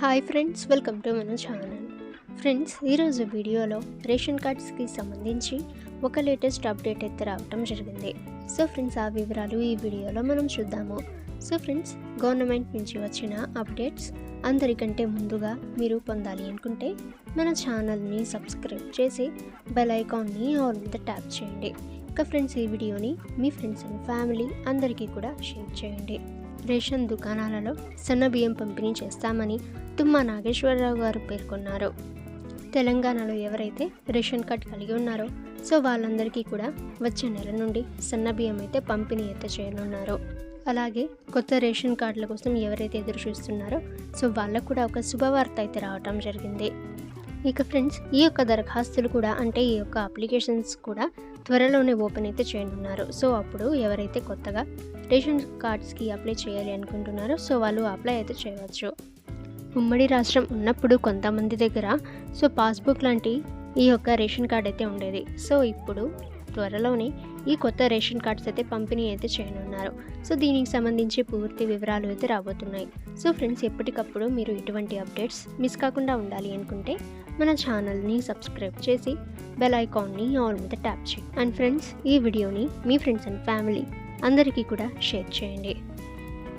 Hi friends welcome to మన channel friends ఈరోజు వీడియోలో రేషన్ కార్డ్స్కి సంబంధించి ఒక లేటెస్ట్ అప్డేట్ అయితే రావటం జరిగింది. సో ఫ్రెండ్స్ ఆ వివరాలు ఈ వీడియోలో మనం చూద్దాము. సో ఫ్రెండ్స్ గవర్నమెంట్ నుంచి వచ్చిన అప్డేట్స్ అందరికంటే ముందుగా మీరు పొందాలి అనుకుంటే మన ఛానల్ని సబ్స్క్రైబ్ చేసి బెల్ ఐకాన్ని ఆల్ మీద ట్యాప్ చేయండి. ఇంకా ఫ్రెండ్స్ ఈ వీడియోని మీ ఫ్రెండ్స్ అండ్ ఫ్యామిలీ అందరికీ కూడా షేర్ చేయండి. రేషన్ దుకాణాలలో సన్న బియ్యం పంపిణీ చేస్తామని తుమ్మా నాగేశ్వరరావు గారు పేర్కొన్నారు. తెలంగాణలో ఎవరైతే రేషన్ కార్డ్ కలిగి ఉన్నారో సో వాళ్ళందరికీ కూడా వచ్చే నెల నుండి సన్న బియ్యం అయితే పంపిణీ అయితే చేయనున్నారు. అలాగే కొత్త రేషన్ కార్డుల కోసం ఎవరైతే ఎదురు చూస్తున్నారో సో వాళ్ళకు కూడా ఒక శుభవార్త అయితే రావటం జరిగింది. ఇక ఫ్రెండ్స్ ఈ యొక్క దరఖాస్తులు కూడా అంటే ఈ యొక్క అప్లికేషన్స్ కూడా త్వరలోనే ఓపెన్ అయితే చేయనున్నారు. సో అప్పుడు ఎవరైతే కొత్తగా రేషన్ కార్డ్స్కి అప్లై చేయాలి అనుకుంటున్నారో సో వాళ్ళు అప్లై అయితే చేయవచ్చు. ఉమ్మడి రాష్ట్రం ఉన్నప్పుడు కొంతమంది దగ్గర సో పాస్బుక్ లాంటి ఈ యొక్క రేషన్ కార్డ్ అయితే ఉండేది. సో ఇప్పుడు త్వరలోనే ఈ కొత్త రేషన్ కార్డ్స్ అయితే పంపిణీ అయితే చేయనున్నారు. సో దీనికి సంబంధించి పూర్తి వివరాలు అయితే రాబోతున్నాయి. సో ఫ్రెండ్స్ ఎప్పటికప్పుడు మీరు ఇటువంటి అప్డేట్స్ మిస్ కాకుండా ఉండాలి అనుకుంటే మన ఛానల్ని సబ్స్క్రైబ్ చేసి బెల్ ఐకాన్ని ఆల్ మీద ట్యాప్ చేయండి. అండ్ ఫ్రెండ్స్ ఈ వీడియోని మీ ఫ్రెండ్స్ అండ్ ఫ్యామిలీ అందరికీ కూడా షేర్ చేయండి.